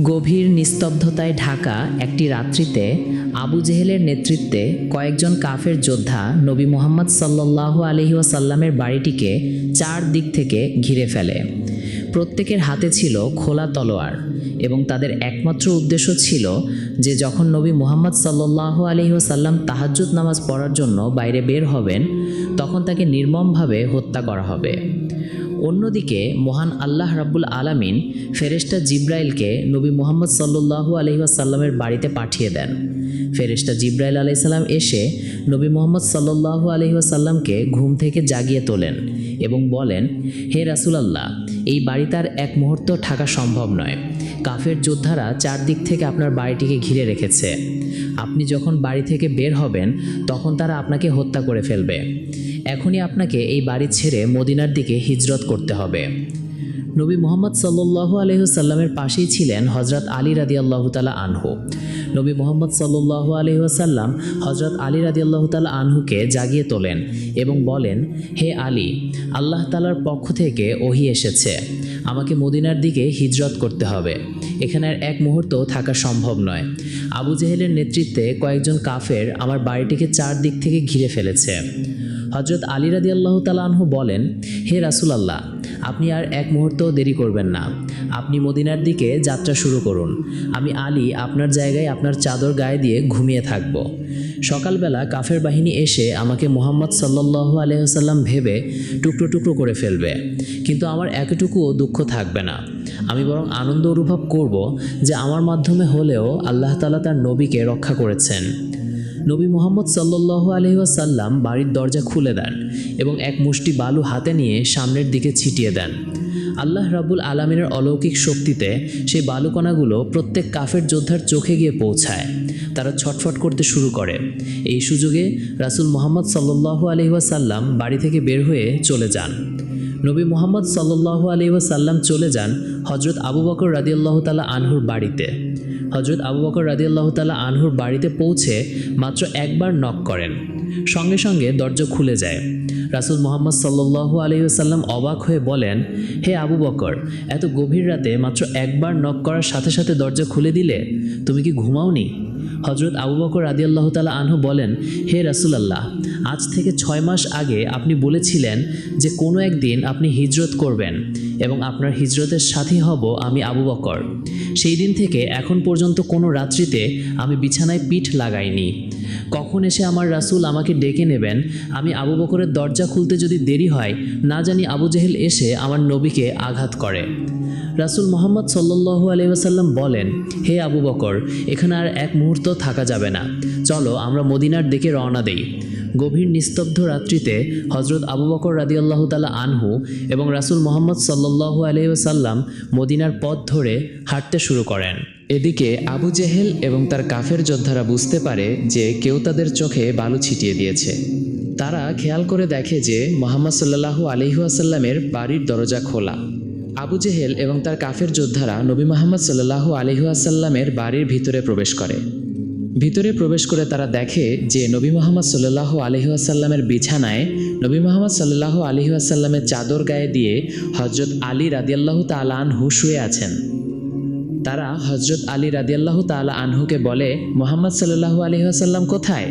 গভীর নিস্তব্ধতায় ঢাকা একটি রাত্রিতে আবু জেহেলের নেতৃত্বে কয়েকজন কাফের যোদ্ধা নবী মোহাম্মদ সাল্লাহ আলহি ওয়াসাল্লামের বাড়িটিকে চার দিক থেকে ঘিরে ফেলে। প্রত্যেকের হাতে ছিল খোলা তলোয়ার এবং তাদের একমাত্র উদ্দেশ্য ছিল যে যখন নবী মোহাম্মদ সাল্লাহ আলহি ওয়াসাল্লাম তাহাজ্জুদ নামাজ পড়ার জন্য বাইরে বের হবেন, তখন তাকে নির্মমভাবে হত্যা করা হবে। অন্যদিকে মহান আল্লাহ রাব্বুল আলামিন ফেরেশতা জিব্রাইলকে নবী মোহাম্মদ সাল্লু আলহিহাসাল্লামের বাড়িতে পাঠিয়ে দেন। ফেরেশতা জিব্রাইল আলাইসাল্লাম এসে নবী মোহাম্মদ সাল্লু আলহিহাসাল্লামকে ঘুম থেকে জাগিয়ে তোলেন এবং বলেন, হে রাসুলাল্লাহ, এই বাড়িতে আর এক মুহূর্ত থাকা সম্ভব নয়। কাফের যোদ্ধারা চারদিক থেকে আপনার বাড়িটিকে ঘিরে রেখেছে। আপনি যখন বাড়ি থেকে বের হবেন, তখন তারা আপনাকে হত্যা করে ফেলবে। এখনই আপনাকে এই বাড়ি ছেড়ে মদিনার দিকে হিজরত করতে হবে। নবী মোহাম্মদ সাল্লু আলহিহসাল্লামের পাশেই ছিলেন হজরত আলী রাদি আল্লাহ তালা আনহু। নবী মোহাম্মদ সাল্লু আলহিহাসাল্লাম হজরত আলী রাদি আল্লাহ তালা আনহুকে জাগিয়ে তোলেন এবং বলেন, হে আলী, আল্লাহ তালার পক্ষ থেকে ওহি এসেছে। আমাকে মদিনার দিকে হিজরত করতে হবে। এখানে আর এক মুহূর্ত থাকা সম্ভব নয়। আবু জেহেলের নেতৃত্বে কয়েকজন কাফের আমার বাড়িটিকে চার দিক থেকে ঘিরে ফেলেছে। হজরত আলী রাদি আল্লাহ তালাহু বলেন, হে রাসুলাল্লাহ, আপনি আর এক মুহূর্ত দেরি করবেন না। আপনি মদিনার দিকে যাত্রা শুরু করুন। আমি আলী আপনার জায়গায় আপনার চাদর গায়ে দিয়ে ঘুমিয়ে থাকব। সকালবেলা কাফের বাহিনী এসে আমাকে মোহাম্মদ সাল্লাল্লাহু আলহাম ভেবে টুকরো টুকরো করে ফেলবে। কিন্তু আমার এতটুকুও দুঃখ থাকবে না। আমি বরং আনন্দ অনুভব করব যে আমার মাধ্যমে হলেও আল্লাহ তালা তার নবীকে রক্ষা করেছেন। নবী মোহাম্মদ সাল্লু আলহিহাসাল্লাম বাড়ির দরজা খুলে দেন এবং এক মুষ্টি বালু হাতে নিয়ে সামনের দিকে ছিটিয়ে দেন। আল্লাহ রাবুল আলমিনের অলৌকিক শক্তিতে সেই বালুকণাগুলো প্রত্যেক কাফের যোদ্ধার চোখে গিয়ে পৌঁছায়। তারা ছটফট করতে শুরু করে। এই সুযোগে রাসুল মোহাম্মদ সাল্লু আলহিহাসাল্লাম বাড়ি থেকে বের হয়ে চলে যান। নবী মোহাম্মদ সাল্লু আলহিহাসাল্লাম চলে যান হজরত আবু বকর রাদিয়াল্লাহ তালা আনহুর বাড়িতে। হজরত আবু বকর রাদিয়াল্লাহ তালা আনহুর বাড়িতে পৌঁছে মাত্র একবার নক করেন। সঙ্গে সঙ্গে দরজা খুলে যায়। রাসুল মোহাম্মদ সাল্লু আলহিউসাল্লাম অবাক হয়ে বলেন, হে আবু বকর, এত গভীর রাতে মাত্র একবার নক করার সাথে সাথে দরজা খুলে দিলে? তুমি কি ঘুমাওনি? হজরত আবু বকর রাদিয়াল্লাহ তালা আনহু বলেন, হে রাসুলাল্লাহ, আজ থেকে ছয় মাস আগে আপনি বলেছিলেন যে কোনো একদিন আপনি হিজরত করবেন এবং আপনার হিজরতের সাথী হব আমি আবু বকর। সেই দিন থেকে এখন পর্যন্ত কোনো রাত্রিতে আমি বিছানায় পিঠ লাগাইনি। কখন এসে আমার রাসূল আমাকে ডেকে নেবেন? আমি আবু বকরের দরজা খুলতে যদি দেরি হয়, না জানি আবু জেহেল এসে আমার নবীকে আঘাত করে। রাসূল মোহাম্মদ সাল্লু আলহিহাসাল্লাম বলেন, হে আবু বকর, এখানে আর এক মুহূর্ত থাকা যাবে না। চলো, আমরা মদিনার দিকে রওনা দেই। গভীর নিস্তব্ধ রাত্রিতে হজরত আবু বকর রাদিয়াল্লাহ তালা আনহু এবং রাসূল মোহাম্মদ সাল্লাহ আলহিহাসাল্লাম মদিনার পথ ধরে হাঁটতে শুরু করেন। এদিকে আবু জেহেল এবং তার কাফের যোদ্ধারা বুঝতে পারে যে কেউ তাদের চোখে বালু ছিটিয়ে দিয়েছে। তারা খেয়াল করে দেখে যে মোহাম্মদ সাল্লাহু আলহিহাসাল্লামের বাড়ির দরজা খোলা। আবু জেহেল এবং তার কাফের যোদ্ধারা নবী মোহাম্মদ সাল্লাহু আলহিহাসাল্লামের বাড়ির ভিতরে প্রবেশ করে। ভিতরে প্রবেশ করে তারা দেখে যে নবী মোহাম্মদ সাল্লাহু আলহিহাসাল্লামের বিছানায় নবী মোহাম্মদ সাল্লাহু আলহিহাসাল্লামের চাদর গায়ে দিয়ে হজরত আলী রাদিয়াল্লাহু তালা আনহু শুয়ে আছেন। তারা হজরত আলী রাদিয়াল্লাহু তালা আনহুকে বলে, মোহাম্মদ সাল্লাহু আলহিহাসাল্লাম কোথায়?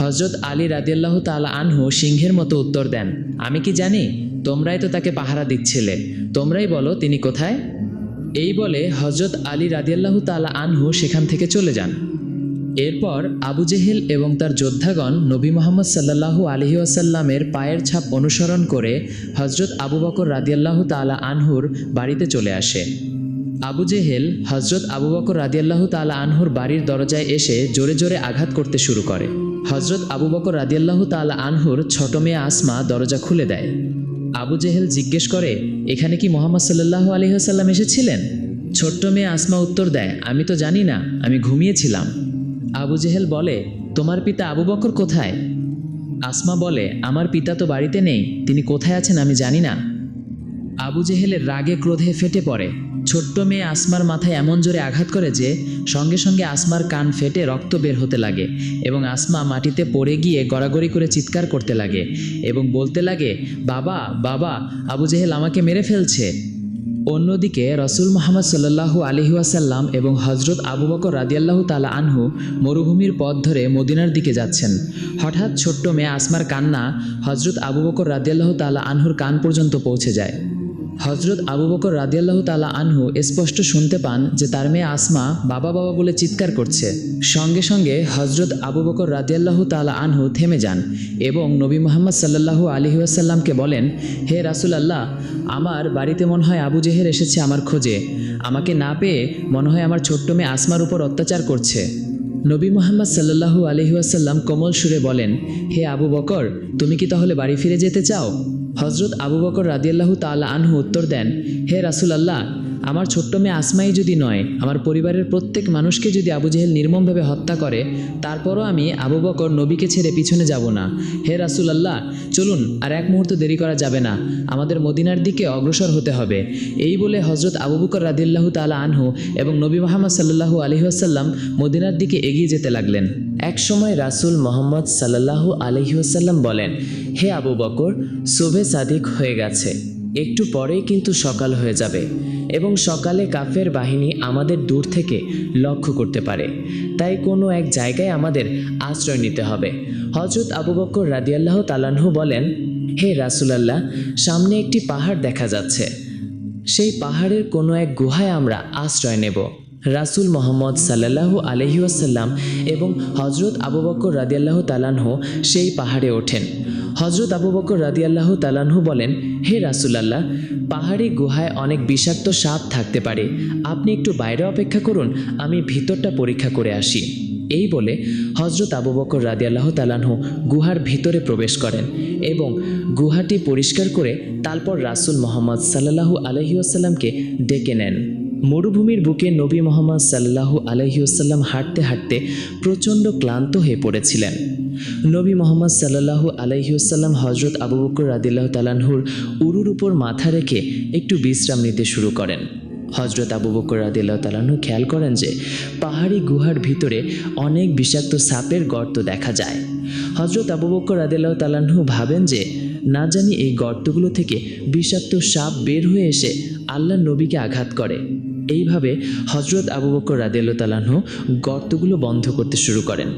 হজরত আলী রাদিয়াল্লাহু তালা আনহু সিংহের মতো উত্তর দেন, আমি কি জানি? তোমরাই তো তাকে পাহারা দিচ্ছিলে। তোমরাই বলো, তিনি কোথায়? এই বলে হজরত আলী রাদিয়াল্লাহু তালা আনহু সেখান থেকে চলে যান। এরপর আবু জেহেল এবং তার যোদ্ধাগণ নবী মোহাম্মদ সাল্লাহু আলহি আসাল্লামের পায়ের ছাপ অনুসরণ করে হজরত আবু বকর রাদিয়াল্লাহু তালা আনহুর বাড়িতে চলে আসে। আবু জেহেল হজরত আবু বকর রাদিয়াল্লাহু তালা আনহুর বাড়ির দরজায় এসে জোরে জোরে আঘাত করতে শুরু করে। হজরত আবু বকর রাদিয়াল্লাহু তালা আনহুর ছোট মেয়ে আসমা দরজা খুলে দেয়। আবু জেহেল জিজ্ঞেস করে, এখানে কি মোহাম্মদ সাল্লাহ আলহিহাসাল্লাম এসেছিলেন? ছোট্ট মেয়ে আসমা উত্তর দেয়, আমি তো জানি না, আমি ঘুমিয়েছিলাম। আবু জেহেল বলে, তোমার পিতা আবু বকর কোথায়? আসমা বলে, আমার পিতা তো বাড়িতে নেই, তিনি কোথায় আছেন আমি জানি না। আবু জেহেলের রাগে ক্রোধে ফেটে পড়ে। ছোট্ট মেয়ে আসমার মাথায় এমন জোরে আঘাত করে যে সঙ্গে সঙ্গে আসমার কান ফেটে রক্ত বের হতে লাগে এবং আসমা মাটিতে পড়ে গিয়ে গড়াগড়ি করে চিৎকার করতে লাগে এবং বলতে লাগে, বাবা বাবা, আবু জেহেল আমাকে মেরে ফেলছে। অন্যদিকে রসুল মোহাম্মদ সাল্লাহু আলহিউসাল্লাম এবং হজরত আবু বকর রাদিয়াল্লাহু তালা আনহু মরুভূমির পথ ধরে মদিনার দিকে যাচ্ছেন। হঠাৎ ছোট্ট মেয়ে আসমার কান্না হজরত আবু বকর রাদিয়াল্লাহু তালা আনহুর কান পর্যন্ত পৌঁছে যায়। হজরত আবু বকর রাদিয়াল্লাহু তালা আনহু স্পষ্ট শুনতে পান যে তার মেয়ে আসমা বাবা বাবা বলে চিৎকার করছে। সঙ্গে সঙ্গে হজরত আবু বকর রাদিয়াল্লাহু তালা আনহু থেমে যান এবং নবী মোহাম্মদ সাল্লাল্লাহু আলহি আসাল্লামকে বলেন, হে রাসুল আল্লাহ আমার বাড়িতে মনে হয় আবু জেহের এসেছে আমার খোঁজে। আমাকে না পেয়ে মনে হয় আমার ছোট্ট মেয়ে আসমার উপর অত্যাচার করছে। নবী মোহাম্মদ সাল্লাল্লাহু আলহিউসাল্লাম কমল সুরে বলেন, হে আবু বকর, তুমি কি তাহলে বাড়ি ফিরে যেতে চাও? হজরত আবু বকর রাদিয়াল্লাহু তাআলা আনহু উত্তর দেন, হে রাসুল আল্লাহ আমার ছোট্ট মেয়ে আসমাই যদি নয়, আমার পরিবারের প্রত্যেক মানুষকে যদি আবু জেহেল নির্মমভাবে হত্যা করে, তারপরও আমি আবু বকর নবীকে ছেড়ে পিছনে যাব না। হে রাসুল আল্লাহ চলুন, আর এক মুহূর্ত দেরি করা যাবে না। আমাদের মদিনার দিকে অগ্রসর হতে হবে। এই বলে হজরত আবু বকর রাদিল্লাহু তালা আনহু এবং নবী মোহাম্মদ সাল্লাহু আলহিহাসাল্লাম মদিনার দিকে এগিয়ে যেতে লাগলেন। এক সময় রাসুল মোহাম্মদ সাল্লাহু আলহিহাসাল্লাম বলেন, হে আবু বকর, শোভে সাদিক হয়ে গেছে। একটু পরেই কিন্তু সকাল হয়ে যাবে। এবং সকালে কাফের বাহিনী আমাদের দূর থেকে লক্ষ্য করতে পারে। তাই কোনো এক জায়গায় আমাদের আশ্রয় নিতে হবে। হজরত আবু বকর রাদিয়াল্লাহ তালানহু বলেন, হে রাসুলাল্লাহ, সামনে একটি পাহাড় দেখা যাচ্ছে। সেই পাহাড়ের কোনো এক গুহায় আমরা আশ্রয় নেব। রাসুল মোহাম্মদ সাল্লাল্লাহু আলহিউসাল্লাম এবং হজরত আবু বকর রাদিয়াল্লাহ তালানহু সেই পাহাড়ে ওঠেন। হজরত আবু বকর রাদিয়াল্লাহ তালানহু বলেন, হে রাসুলাল্লাহ, পাহাড়ি গুহায় অনেক বিষাক্ত সাপ থাকতে পারে। আপনি একটু বাইরে অপেক্ষা করুন, আমি ভিতরটা পরীক্ষা করে আসি। এই বলে হজরত আবু বকর রাদিয়াল্লাহ তালানহু গুহার ভিতরে প্রবেশ করেন এবং গুহাটি পরিষ্কার করে তারপর রাসুল মোহাম্মদ সাল্লাহু আলহিউসাল্লামকে ডেকে নেন। মরুভূমির বুকে নবী মোহাম্মদ সাল্লাহু আলহিউসাল্লাম হাঁটতে হাঁটতে প্রচণ্ড ক্লান্ত হয়ে পড়েছিলেন। নবী মোহাম্মদ সাল্লাহু আলহিউসাল্লাম হজরত আবু বকর রাদিল্লাহ তালানহুর উরুর উপর মাথা রেখে একটু বিশ্রাম নিতে শুরু করেন। হজরত আবু বকর রাদিল্লাহ তালাহু খেয়াল করেন যে পাহাড়ি গুহার ভিতরে অনেক বিষাক্ত সাপের গর্ত দেখা যায়। হজরত আবু বকর রাদিল্লাহ তালাহু ভাবেন যে না জানি এই গর্তগুলো থেকে বিষাক্ত সাপ বের হয়ে এসে আল্লাহ নবীকে আঘাত করে। এইভাবে হজরত আবু বকর রাদিল্লাহ তালাহু গর্তগুলো বন্ধ করতে শুরু করেন।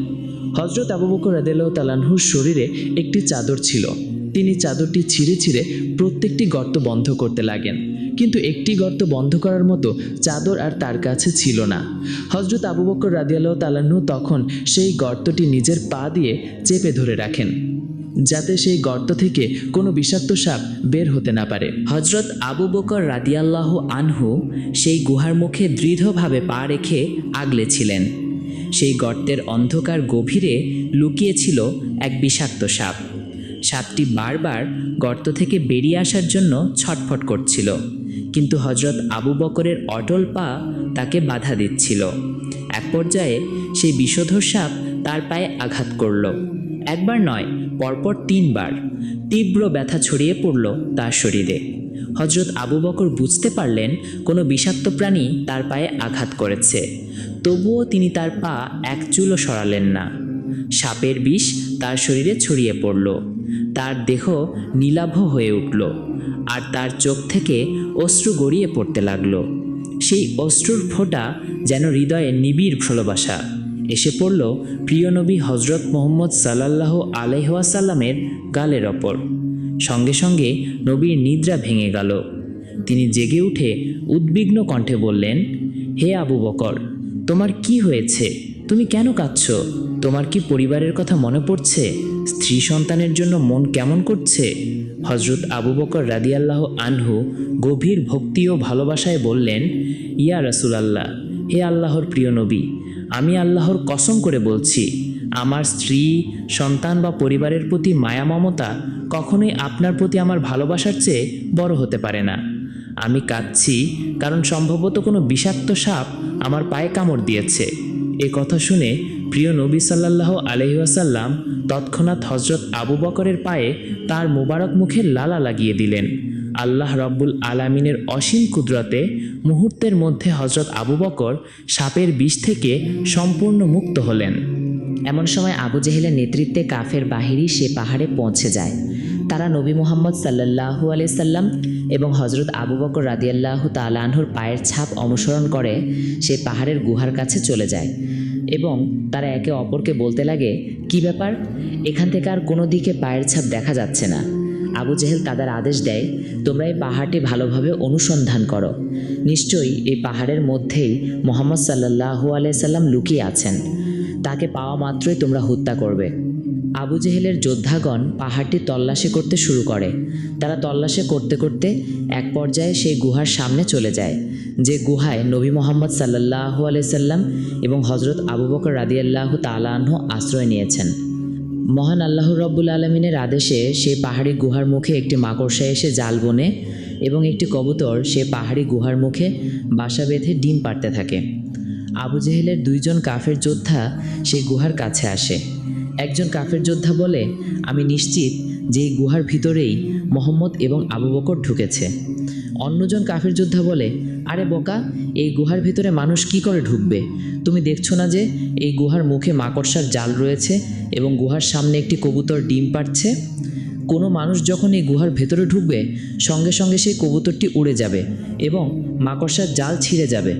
হজরত আবু বকর রাদিল্লাহ তালাহুর শরীরে একটি চাদর ছিল। তিনি চাদরটি ছিঁড়ে ছিঁড়ে প্রত্যেকটি গর্ত বন্ধ করতে লাগেন। কিন্তু একটি গর্ত বন্ধ করার মতো চাদর আর তার কাছে ছিল না। হজরত আবু বকর রাদিয়াল্লাহ তালাহু তখন সেই গর্তটি নিজের পা দিয়ে চেপে ধরে রাখেন। যাতে সেই গর্ত থেকে কোনো বিষাক্ত সাপ বের হতে না পারে। হজরত আবু বকর রাদিয়াল্লাহ আনহু সেই গুহার মুখে দৃঢ়ভাবে পা রেখে আগলে ছিলেন। সেই গর্তের অন্ধকার গভীরে লুকিয়েছিল এক বিষাক্ত সাপ। সাপটি বারবার গর্ত থেকে বেরিয়ে আসার জন্য ছটফট করছিল, কিন্তু হজরত আবু বকরের অটল পা তাকে বাধা দিচ্ছিল। এক পর্যায়ে সেই বিষধর সাপ তার পায়ে আঘাত করল। একবার নয় পরপর তিনবার তীব্র ব্যথা ছড়িয়ে পড়ল তার শরীরে। হজরত আবু বকর বুঝতে পারলেন, কোনো বিষাক্ত প্রাণী তার পায়ে আঘাত করেছে। তবুও তিনি তার পা এক চুলও সরালেন না। সাপের বিষ তার শরীরে ছড়িয়ে পড়ল। তার দেহ নীলাভ হয়ে উঠল আর তার চোখ থেকে অশ্রু গড়িয়ে পড়তে লাগল। সেই অশ্রুর ফোঁটা যেন হৃদয়ে নিবিড় ভালোবাসা। এসে পড়ল প্রিয় নবী হজরত মোহাম্মদ সাল্লাহ আলহাসাল্লামের গালের ওপর। সঙ্গে সঙ্গে নবীর নিদ্রা ভেঙে গেল। তিনি জেগে উঠে উদ্বিগ্ন কণ্ঠে বললেন, হে আবু বকর, তোমার কি হয়েছে? তুমি কেন কাঁদছ? তোমার কি পরিবারের কথা মনে পড়ছে? স্ত্রী সন্তানের জন্য মন কেমন করছে? হজরত আবু বকর রাদিয়াল্লাহ আনহু গভীর ভক্তি ও ভালোবাসায় বললেন, ইয়া রাসুলাল্লাহ, হে আল্লাহর প্রিয় নবী আমি আল্লাহর কসম করে বলছি, আমার স্ত্রী, সন্তান বা পরিবারের প্রতি মায়া মমতা কখনোই আপনার প্রতি আমার ভালোবাসার চেয়ে বড় হতে পারে না। আমি কাঁদছি কারণ সম্ভবত কোনো বিষাক্ত সাপ আমার পায়ে কামড় দিয়েছে। এ কথা শুনে প্রিয় নবী সাল্লাহ আলহিহাসাল্লাম তৎক্ষণাৎ হজরত আবু বকরের পায়ে তার মোবারক মুখে লালা লাগিয়ে দিলেন। আল্লাহ রব্বুল আলামিনের অসীম কুদরতে মুহূর্তের মধ্যে হজরত আবু বকর সাপের বিষ থেকে সম্পূর্ণ মুক্ত হলেন। এমন সময় আবু জেহেলের নেতৃত্বে কাফের বাহিনী সে পাহাড়ে পৌঁছে যায়। তারা নবী মোহাম্মদ সাল্লাহু সাল্লাম এবং হজরত আবু বকর রাদিয়াল্লাহ তালাহুর পায়ের ছাপ অনুসরণ করে সে পাহাড়ের গুহার কাছে চলে যায় এবং তারা একে অপরকে বলতে লাগে, কি ব্যাপার? এখান থেকে আর কোনো দিকে পায়ের ছাপ দেখা যাচ্ছে না। আবু জেহেল তাদের আদেশ দেয়, তোমরা এই পাহাড়টি ভালোভাবে অনুসন্ধান করো। নিশ্চয়ই এই পাহাড়ের মধ্যেই মোহাম্মদ সাল্লাহু আলাইসাল্লাম লুকিয়ে আছেন। তাকে পাওয়া মাত্রই তোমরা হত্যা করবে। আবু জেহেলের যোদ্ধাগণ পাহাড়টি তল্লাশি করতে শুরু করে। তারা তল্লাশি করতে করতে এক পর্যায়ে সেই গুহার সামনে চলে যায়, যে গুহায় নবী মোহাম্মদ সাল্লাহু আলাইসাল্লাম এবং হজরত আবু বকর রাদিয়াল্লাহ তালাহ আশ্রয় নিয়েছেন। মহান আল্লাহ রব্বুল আলমিনের আদেশে সে পাহাড়ি গুহার মুখে একটি মাকড়সা এসে জাল বনে এবং একটি কবুতর সে পাহাড়ি গুহার মুখে বাসা বেঁধে ডিম পাড়তে থাকে। আবু জেহেলের দুইজন কাফের যোদ্ধা সেই গুহার কাছে আসে। একজন কাফের যোদ্ধা বলে, আমি নিশ্চিত যে এই গুহার ভিতরেই মোহাম্মদ এবং আবু বকর ঢুকেছে। অন্যজন কাফের যোদ্ধা বলে আরে বোকা, এই গুহার ভিতরে মানুষ কি করে ঢুকবে? তুমি দেখছ না যে এই গুহার মুখে মাকড়সার জাল রয়েছে এবং গুহার সামনে একটি কবুতর ডিম পাড়ছে? কোনো মানুষ যখন এই গুহার ভেতরে ঢুকবে, সঙ্গে সঙ্গে সেই কবুতরটি উড়ে যাবে এবং মাকড়সার জাল ছিঁড়ে যাবে।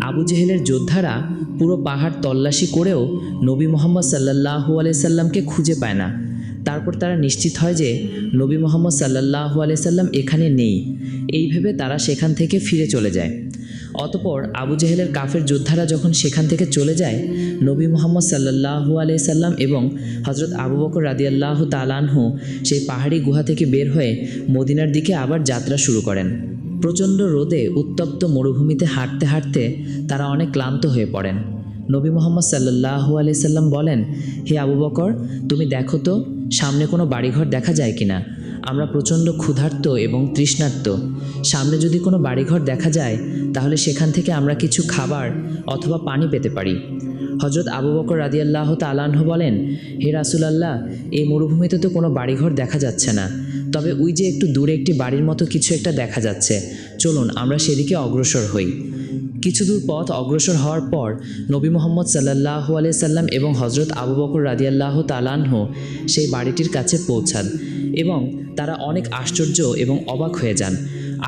আবু জেহেলের যোদ্ধারা পুরো পাহাড় তল্লাশি করেও নবী মোহাম্মদ সাল্লাহু সাল্লামকে খুঁজে পায় না। তারপর তারা নিশ্চিত হয় যে নবী মোহাম্মদ সাল্লাহু সাল্লাম এখানে নেই। এই ভেবে তারা সেখান থেকে ফিরে চলে যায়। অতপর আবু জেহেলের কাফের যোদ্ধারা যখন সেখান থেকে চলে যায়, নবী মোহাম্মদ সাল্লাহু সাল্লাম এবং হজরত আবু বকর রাদিয়াল্লাহ তালানহু সেই পাহাড়ি গুহা থেকে বের হয়ে মদিনার দিকে আবার যাত্রা শুরু করেন। প্রচণ্ড রোদে উত্তপ্ত মরুভূমিতে হাঁটতে হাঁটতে তারা অনেক ক্লান্ত হয়ে পড়েন। নবী মোহাম্মদ সাল্লাহু সাল্লাম বলেন, হে আবু বকর, তুমি দেখো তো সামনে কোনো বাড়িঘর দেখা যায় কিনা? আমরা প্রচণ্ড ক্ষুধার্ত এবং তৃষ্ণার্ত। সামনে যদি কোনো বাড়িঘর দেখা যায়, তাহলে সেখান থেকে আমরা কিছু খাবার অথবা পানি পেতে পারি। হজরত আবু বকর রাদিয়াল্লাহ তালাহ বলেন, হে রাসুলাল্লাহ, এই মরুভূমিতে তো কোনো বাড়িঘর দেখা যাচ্ছে না। তবে ওই যে একটু দূরে একটি বাড়ির মতো কিছু একটা দেখা যাচ্ছে। চলুন, আমরা সেদিকে অগ্রসর হই। কিছু দূর পথ অগ্রসর হওয়ার পর নবী মোহাম্মদ সাল্লাহ সাল্লাম এবং হজরত আবু বকর রাদিয়াল্লাহ তালাহ সেই বাড়িটির কাছে পৌঁছান এবং তারা অনেক আশ্চর্য এবং অবাক হয়ে যান।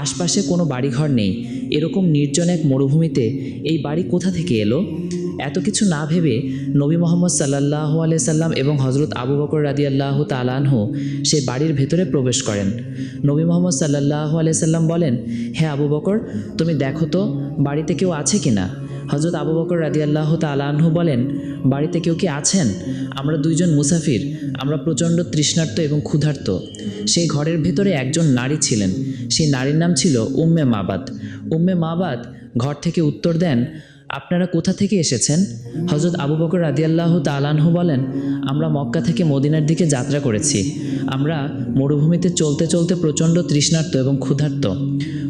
আশপাশে কোনো বাড়িঘর নেই। এরকম নির্জন এক মরুভূমিতে এই বাড়ি কোথা থেকে এলো? এত কিছু না ভেবে নবী মোহাম্মদ সাল্লাহ সাল্লাম এবং হজরত আবু বকর রাদিয়াল্লাহ তালাহ সেই বাড়ির ভেতরে প্রবেশ করেন। নবী মোহাম্মদ সাল্লাহ সাল্লাম বলেন হ্যাঁ আবু বকর, তুমি দেখো তো বাড়িতে কেউ আছে কি না হজরত আবু বকর রাদিয়াল্লাহ তালাহু বলেন, বাড়িতে কেউ কি আছেন? আমরা দুইজন মুসাফির। আমরা প্রচণ্ড তৃষ্ণার্ত এবং ক্ষুধার্ত। সেই ঘরের ভেতরে একজন নারী ছিলেন। সেই নারীর নাম ছিল উম্মে মাবাদ। উম্মে মাবাদ ঘর থেকে উত্তর দেন আপনারা কোথা থেকে এসেছেন? হজরত আবু বকর রাদিয়াল্লাহ তালানহু বলেন, আমরা মক্কা থেকে মদিনার দিকে যাত্রা করেছি। আমরা মরুভূমিতে চলতে চলতে প্রচণ্ড তৃষ্ণার্ত এবং ক্ষুধার্ত।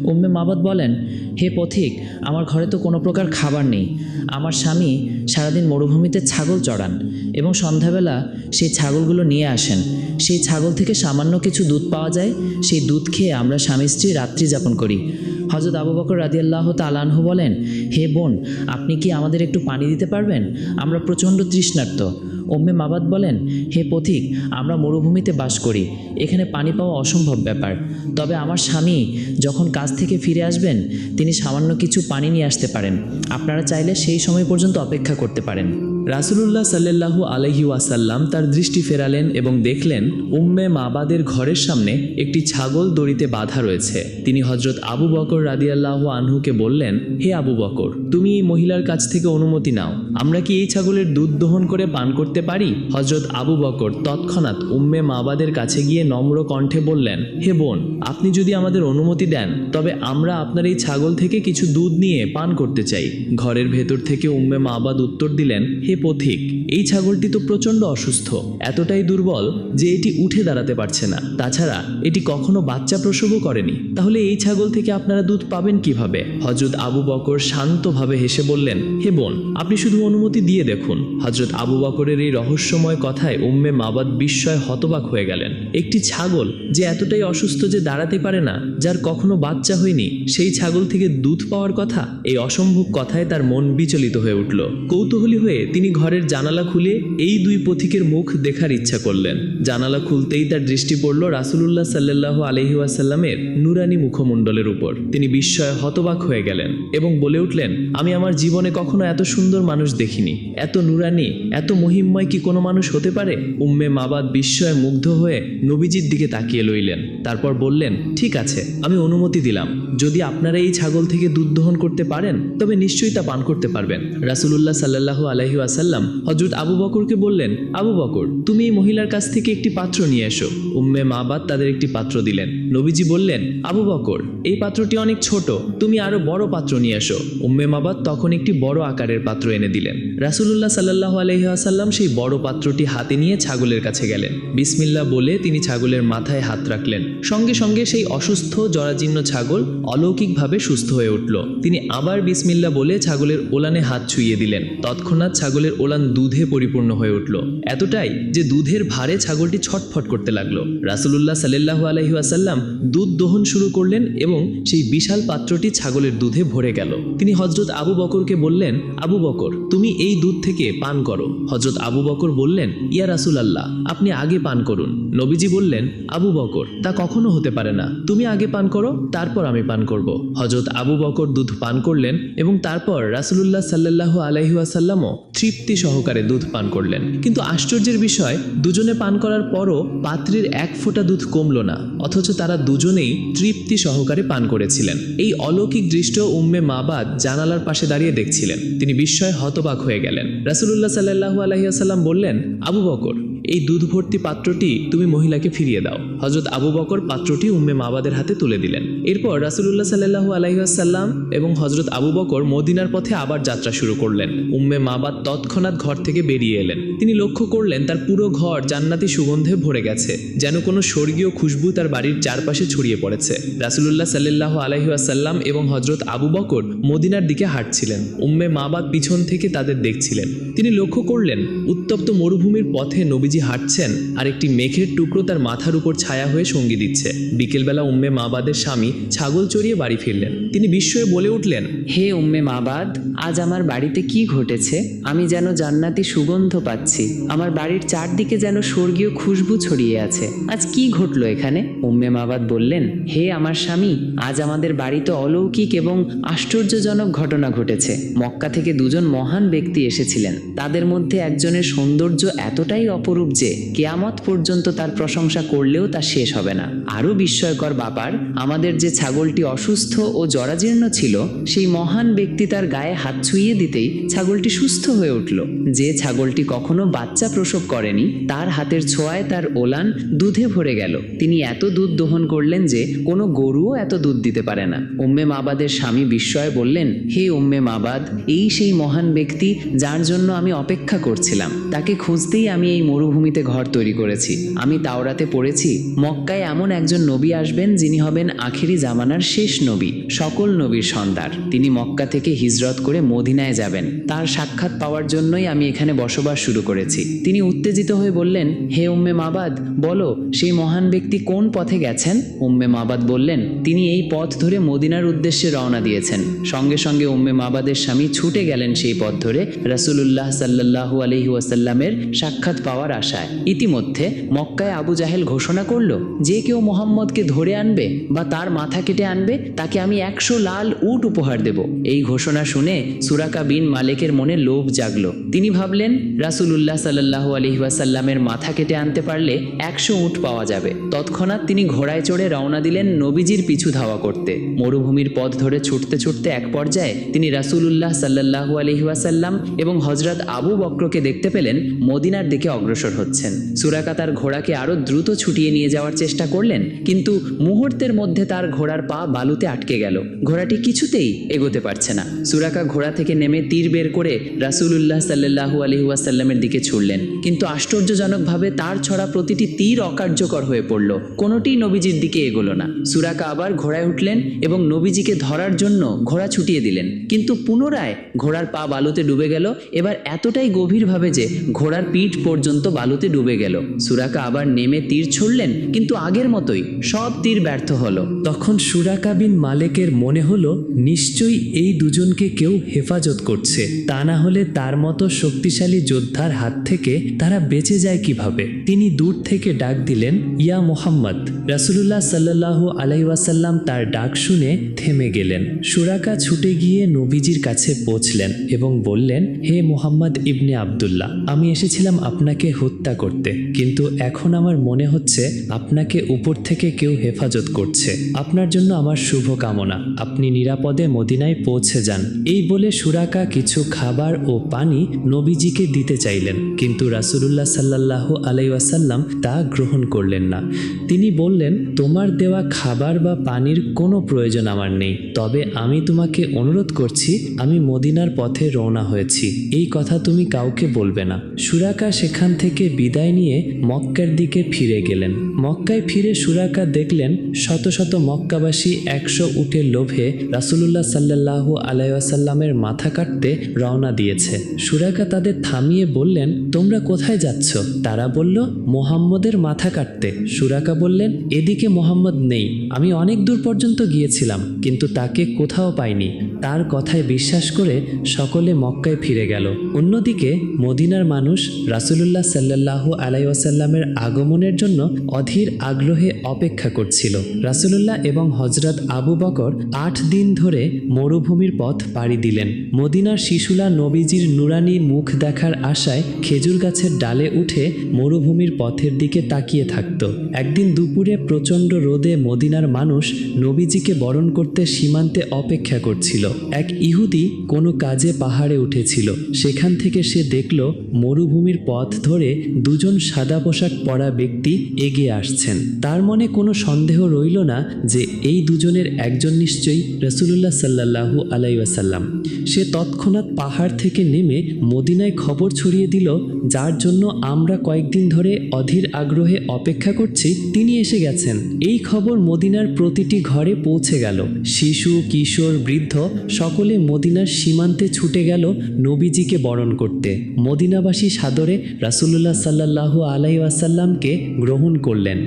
উম্মে মাবাদ বলেন, হে পথিক, আমার ঘরে তো কোনো প্রকার খাবার নেই। আমার স্বামী সারাদিন মরুভূমিতে ছাগল চড়ান এবং সন্ধ্যাবেলা সেই ছাগলগুলো নিয়ে আসেন। সেই ছাগল থেকে সামান্য কিছু দুধ পাওয়া যায়। সেই দুধ খেয়ে আমরা স্বামী স্ত্রী রাত্রি যাপন করি। হজরত আবু বকর রাদিয়াল্লাহ তালানহু বলেন, হে বোন, আপনি কি আমাদের একটু পানি দিতে পারবেন? আমরা প্রচণ্ড তৃষ্ণার্ত। ওম্মে মাবাদ বলেন, হে পথিক, আমরা মরুভূমিতে বাস করি। এখানে পানি পাওয়া অসম্ভব ব্যাপার। তবে আমার স্বামী যখন কাজ থেকে ফিরে আসবেন, তিনি সামান্য কিছু পানি নিয়ে আসতে পারেন। আপনারা চাইলে সেই সময় পর্যন্ত অপেক্ষা করতে পারেন। রাসুলুল্লাহ সাল্লাল্লাহু আলহি ওয়াসাল্লাম তার দৃষ্টি ফেরালেন এবং দেখলেন, উম্মে মাবাদের ঘরের সামনে একটি ছাগল দড়িতে বাঁধা রয়েছে। তিনি হজরত আবু বকর রাদিয়াল্লাহু আনহুকে বললেন, হে আবু বকর, তুমি এই মহিলার কাছ থেকে অনুমতি নাও। আমরা কি এই ছাগলের দুধ দহন করে পান করতে পারি? হজরত আবু বকর তৎক্ষণাৎ উম্মে মাবাদের কাছে গিয়ে নম্র কণ্ঠে বললেন, হে বোন, আপনি যদি আমাদের অনুমতি দেন, তবে আমরা আপনার এই ছাগল থেকে কিছু দুধ নিয়ে পান করতে চাই। ঘরের ভেতর থেকে উম্মে মাবাদ উত্তর দিলেন, হে পথিক। এই ছাগলটি তো প্রচণ্ড অসুস্থ। এতটাই দুর্বল যে এটি উঠে দাঁড়াতে পারছে না। তাছাড়া এটি কখনো বাচ্চা প্রসবও করেনি। তাহলে এই ছাগল থেকে আপনারা দুধ পাবেন কীভাবে? হজরত আবু বকর শান্তভাবে হেসে বললেন, হে বোন, আপনি শুধু অনুমতি দিয়ে দেখুন। হজরত আবু বকরের এই রহস্যময় কথায় উম্মে মাবাদ বিস্ময় হতবাক হয়ে গেলেন। একটি ছাগল যে এতটাই অসুস্থ যে দাঁড়াতে পারে না, যার কখনো বাচ্চা হয়নি, সেই ছাগল থেকে দুধ পাওয়ার কথা? এই অসম্ভব কথায় তার মন বিচলিত হয়ে উঠল। কৌতূহলী হয়ে তিনি ঘরের জানালা খুলে এই দুই পথিকের মুখ দেখার ইচ্ছা করলেন। জানালা খুলতেই তার দৃষ্টি পড়ল রাসুলুল্লাহ সাল্লাহ আলহি ওয়াসাল্লামের নুরানি মুখমণ্ডলের উপর। তিনি বিস্ময়ে হতবাক হয়ে গেলেন এবং বলে উঠলেন, আমি আমার জীবনে কখনো এত সুন্দর মানুষ দেখিনি। এত নুরানি, এত মহিমময় কি কোনো মানুষ হতে পারে? উম্মে মাবাদ বিস্ময়ে মুগ্ধ হয়ে নবীজির দিকে তাকিয়ে লইলেন তারপর বললেন, ঠিক আছে, আমি অনুমতি দিলাম। যদি আপনারা এই ছাগল থেকে দুধ দহন করতে পারেন, তবে নিশ্চয়ই তা পান করতে পারবেন। রাসুলুল্লাহ সাল্লাহ আলহি আসাল্লাম হজরত আবু বকরকে বললেন, আবু বকর, তুমি এই মহিলার কাছ থেকে একটি পাত্র নিয়ে এসো। উম্মে মাবাদ তাদের একটি পাত্র দিলেন। নবীজি বললেন, আবু বকর এই পাত্রটি অনেক ছোট। তুমি আরও বড় পাত্র নিয়ে এসো। উম্মে মাবাদ তখন একটি বড় আকারের পাত্র এনে দিলেন। রাসুলুল্লাহ সাল্লাহ আলহিহাসাল্লাম সেই বড় পাত্রটি হাতে নিয়ে ছাগলের কাছে গেলেন। বিসমিল্লা বলে তিনি ছাগলের মাথায় হাত রাখলেন। সঙ্গে সঙ্গে সেই অসুস্থ, জরাজীর্ণ ছাগল অলৌকিকভাবে সুস্থ হয়ে উঠল। তিনি আবার বিসমিল্লা বলে ছাগলের ওলানে হাত ছুঁয়ে দিলেন। তৎক্ষণাৎ ছাগলের ওলান দুধে পরিপূর্ণ হয়ে উঠল। এতটাই যে দুধের ভারে ছাগলটি ছটফট করতে লাগল। রাসুলুল্লাহ সাল্লাহ আলহি আসাল্লাম দুধ দহন শুরু করলেন এবং সেই বিশাল পাত্রটি ছাগলের দুধে ভরে গেল। তিনি হজরত আবু বকরকে বললেন, আবু বকর, তুমি এই দুধ থেকে পান করো। হজরত আবু বকর বললেন, ইয়া রাসুল আল্লাহ আপনি আগে পান করুন। নবীজি বললেন, আবু বকর, তা কখনো হতে পারে না। তুমি আগে পান করো, তারপর আমি পান করব। হজরত আবু বকর দুধ পান করলেন এবং তারপর রাসুলুল্লাহ সাল্লাহ আলহিহাসাল্লামও তৃপ্তি সহকারে দুধ পান করলেন। কিন্তু আশ্চর্যের বিষয়, দুজনে পান করার পরও পাত্রের এক ফোঁটা দুধ কমল না, অথচ তারা দুজনেই তৃপ্তি সহকারে পান করেছিলেন। এই অলৌকিক দৃশ্য উম্মে মাবাদ জানালার পাশে দাঁড়িয়ে দেখছিলেন। তিনি বিস্ময়ে হতবাক হয়ে গেলেন। রাসুলুল্লাহ সাল্লাহু আলহিহাসাল্লাম বললেন, আবু বকর, এই দুধ ভর্তি পাত্রটি তুমি মহিলাকে ফিরিয়ে দাও। হজরত আবু বকর পাত্রটি উম্মে মাবাদের হাতে তুলে দিলেন। এরপর রাসুলুল্লাহ সাল্লাহু আলাইসাল্লাম এবং হজরত আবু বকর মদিনার পথে আবার যাত্রা শুরু করলেন। উম্মে মাবাদ তৎক্ষণাৎ ঘর থেকে বেরিয়ে এলেন। তিনি লক্ষ্য করলেন, তার পুরো ঘর জান্নাতি সুগন্ধে ভরে গেছে, যেন কোনো স্বর্গীয় খুশবু তার বাড়ির চারপাশে ছড়িয়ে পড়েছে। রাসুলুল্লাহ সাল্লাহ আলহিহাসাল্লাম এবং হজরত আবু বকর মদিনার দিকে হাঁটছিলেন। উম্মে মাবাদ পিছন থেকে তাদের দেখছিলেন। তিনি লক্ষ্য করলেন, উত্তপ্ত মরুভূমির পথে নবীজি হাঁটছেন আর একটি মেঘের টুকরো তার মাথার উপর ছায়া হয়ে সঙ্গী দিচ্ছে। বিকেলবেলা উম্মে মাবাদের স্বামী ছাগল চড়িয়ে বাড়ি ফিরলেন। তিনি বিস্ময়ে বলে উঠলেন, হে উম্মে মাবাদ, আজ আমার বাড়িতে কি ঘটেছে? আমি যেন জান্নাতি সুগন্ধ পাচ্ছি। আমার বাড়ির চারদিকে যেন স্বর্গীয় খুশবু ছড়িয়ে আছে। আজ কি ঘটলো এখানে? উম্মে মাবাদ বললেন, হে আমার স্বামী আজ আমাদের বাড়িতে অলৌকিক এবং আশ্চর্যজনক ঘটনা ঘটেছে। মক্কা থেকে দুজন মহান ব্যক্তি এসেছিলেন। তাদের মধ্যে একজনের সৌন্দর্য এতটাই অপরূপ যে, কেয়ামত পর্যন্ত তার প্রশংসা করলেও তা শেষ হবে না। আরও বিস্ময়কর ব্যাপার, আমাদের যে ছাগলটি অসুস্থ ও জরাজীর্ণ ছিল, সেই মহান ব্যক্তি তার গায়ে হাত ছুঁয়ে দিতেই ছাগলটি সুস্থ হয়ে উঠল। যে ছাগলটি কখনো বাচ্চা প্রসব করেনি, তার হাতের ছোঁয়ায় তার ওলান দুধে ভরে গেল। তিনি এত দুধ দোহন করলেন যে, কোনো গরুও এত দুধ দিতে পারে না। উম্মে মাবাদের স্বামী বিস্ময়ে বললেন, হে উম্মে মাবাদ, এই সেই মহান ব্যক্তি যার জন্য আমি অপেক্ষা করছিলাম। তাকে খুঁজতেই আমি এই মরুভূমিতে ঘর তৈরি করেছি। আমি তাওরাতে পড়েছি, মক্কায় এমন একজন নবী আসবেন যিনি হবেন আখিরি জামানার শেষ নবী, সকল নবীর সন্তার তিনি মক্কা থেকে হিজরত করে মদিনায় যাবেন। তার সাক্ষাৎ পাওয়ার জন্যই আমি এখানে বসবাস শুরু করেছি। তিনি উত্তেজিত হয়ে বললেন, হে উম্মে মাবাদ, বলো, সেই মহান ব্যক্তি কোন পথে গেছেন? উম্মে মাবাদ বললেন, তিনি এই পথ ধরে মদিনার উদ্দেশ্যে রওনা দিয়েছেন। সঙ্গে সঙ্গে উম্মে মাবাদের স্বামী ছুটে গেলেন সেই পথ ধরে রাসুলুল্লাহ সাল্লাহু আলহি ওয়াসাল্লামের সাক্ষাৎ পাওয়ার আশায়। ইতিমধ্যে মক্কায় আবু জাহেল ঘোষণা করল, যে কেউ মোহাম্মদকে ধরে আনবে বা তার মাথা কেটে আনবে, তাকে আমি একশো লাল উট উপহার দেব। এই ঘোষণা শুনে সুরাকা বিন মালিকের মনে লোভ জাগলো। তিনি ভাবলেন, রাসুলুল্লাহ সাল্লাহু আলহি ওয়াসাল্লামের মাথা কেটে আনতে পারলে একশো উট পাওয়া যাবে। তৎক্ষণাৎ তিনি ঘোড়ায় চড়ে রওনা দিলেন নবীজির পিছু ধাওয়া করতে। মরুভূমির পথ ধরে ছুটতে ছুটতে এক পর্যায়ে তিনি রাসুলুল্লাহ সাল্লাহু আলহি ওয়াসাল্লাম এবং হজরত আবু বক্রকে দেখতে পেলেন, মদিনার দিকে অগ্রসর হচ্ছেন। সুরাকা তার ঘোড়াকে আরও দ্রুত ছুটিয়ে নিয়ে যাওয়ার চেষ্টা করলেন, কিন্তু মুহূর্তের মধ্যে তার ঘোড়ার পা বালুতে আটকে গেল। ঘোড়াটি কিছুতেই এগোতে পারছে না। সুরাকা ঘোড়া থেকে নেমে তীর বের করে রাসুলুল্লাহ সাল্লাহু আলহি ওয়াসাল্লামের দিকে ছুড়লেন। কিন্তু আশ্চর্যজনকভাবে তার ছড়া প্রতিটি তীর অকার্যকর হয়ে পড়ল। কোনোটি নবীজির দিকে এগোলো না। সুরাকা আবার ঘোড়ায় উঠলেন এবং নবীজিকে ধরার জন্য ঘোড়া ছুটিয়ে দিলেন। কিন্তু পুনরায় ঘোড়ার পা বালুতে ডুবে গেল। এবার এতটাই গভীরভাবে যে ঘোড়ার পিঠ পর্যন্ত বালুতে ডুবে গেল। সুরাকা আবার নেমে তীর ছড়লেন, কিন্তু আগের মতোই সব তীর ব্যর্থ হলো। তখন সুরাকা বিন মালেকের মনে হলো, নিশ্চয়ই এই দুজনকে কেউ হেফাজত করছে। তা না হলে তার মতো শক্তিশালী যোদ্ধার হাত থেকে তারা বেঁচে যায় কীভাবে? তিনি দূর থেকে ডাক দিলেন, ইয়া মোহাম্মদ। রাসুলুল্লাহ সাল্লাহ আলাইওয়াসাল্লাম তার ডাক শুনে থেমে গেলেন। সুরাকা ছুটে গিয়ে নবীজির কাছে পৌঁছলেন এবং বললেন, হে মোহাম্মদ ইবনে আবদুল্লাহ, আমি এসেছিলাম আপনাকে হত্যা করতে, কিন্তু এখন আমার মনে হচ্ছে আপনাকে উপর থেকে কেউ হেফাজত করছে। আপনার জন্য আমার শুভ কামনা আপনি নিরাপদে মদিনায় পৌঁছে যান। এই বলে সুরাকা কিছু খাবার ও পানি নবীজিকে দিতে চাইলেন, কিন্তু রাসুলুল্লাহ সাল্লাহ আলাইসাল্লাম তা গ্রহণ করলেন না। তিনি বললেন, তোমার দেওয়া খাবার বা পানির কোনো প্রয়োজন আমার নেই। তবে আমি তোমাকে অনুরোধ করছি, আমি মদিনার পথে রওনা হয়েছি। এই কথা তুমি কাউকে বলবে না। সুরাকা সেখান থেকে বিদায় নিয়ে মক্কার দিকে ফিরে গেলেন। মক্কায় ফিরে সুরাকা দেখলেন, শত শত মক্কাবাসী একশো উটের লোভে রাসুলুল্লাহ সাল্লাহ আলাইসাল্লামের মাথা কাটতে রওনা দিয়েছে। সুরাকা তাদের থামিয়ে বললেন, তোমরা কোথায় যাচ্ছ? তারা বলল, মোহাম্মদের মাথা কাটতে। সুরাকা বললেন, এদিকে মোহাম্মদ নেই। আমি অনেক দূর পর্যন্ত গিয়েছিলাম, কিন্তু তাকে কোথাও পাইনি। তার কথায় বিশ্বাস করে সকলে মক্কায় ফিরে গেল। অন্যদিকে মদিনার মানুষ রাসুলুল্লাহ সাল্লাহ আলাইসাল্লামের আগমনের জন্য অধীর আগ্রহে অপেক্ষা করছিল। রাসুলুল্লাহ এবং হজরত আবু বকর আট দিন ধরে মরুভূমির পথ পাড়ি দিলেন। মদিনার শিশুলা নবীজির নুরানি মুখ দেখার আশায় খেজুর গাছের ডালে উঠে মরুভূমির পথের দিকে তাকিয়ে থাকত। একদিন দুপুরে প্রচণ্ড রোদে মদিনার মানুষ নবীজিকে বরণ করতে সীমান্তে অপেক্ষা করছিল। এক ইহুদি কোনো কাজে পাহাড়ে উঠেছিল। সেখান থেকে সে দেখল মরুভূমির পথ ধরে দুজন সাদা পোশাক পরা ব্যক্তি এগিয়ে আসছেন। তার মনে কোনো সন্দেহ রইল না যে এই দুজনের একজন নিশ্চয়ই রসুল্লাহ সাল্লাহু আলাইসাল্লাম সে তৎক্ষণাৎ পাহাড় থেকে নেমে মদিনায় খবর ছড়িয়ে দিল, যার জন্য আমরা কয়েকদিন ধরে অধীর আগ্রহে অপেক্ষা করছি, তিনি এসে গেছেন। এই খবর মদিনার প্রতিটি ঘরে পৌঁছে গেল। শিশু, কিশোর, বৃদ্ধ সকলে মদিনার সীমান্তে ছুটে গেল নবীজিকে বরণ করতে। মদিনাবাসী সাদরে রাসুলুল্লাহ সাল্লাহ আলাই আসাল্লামকে গ্রহণ করলেন।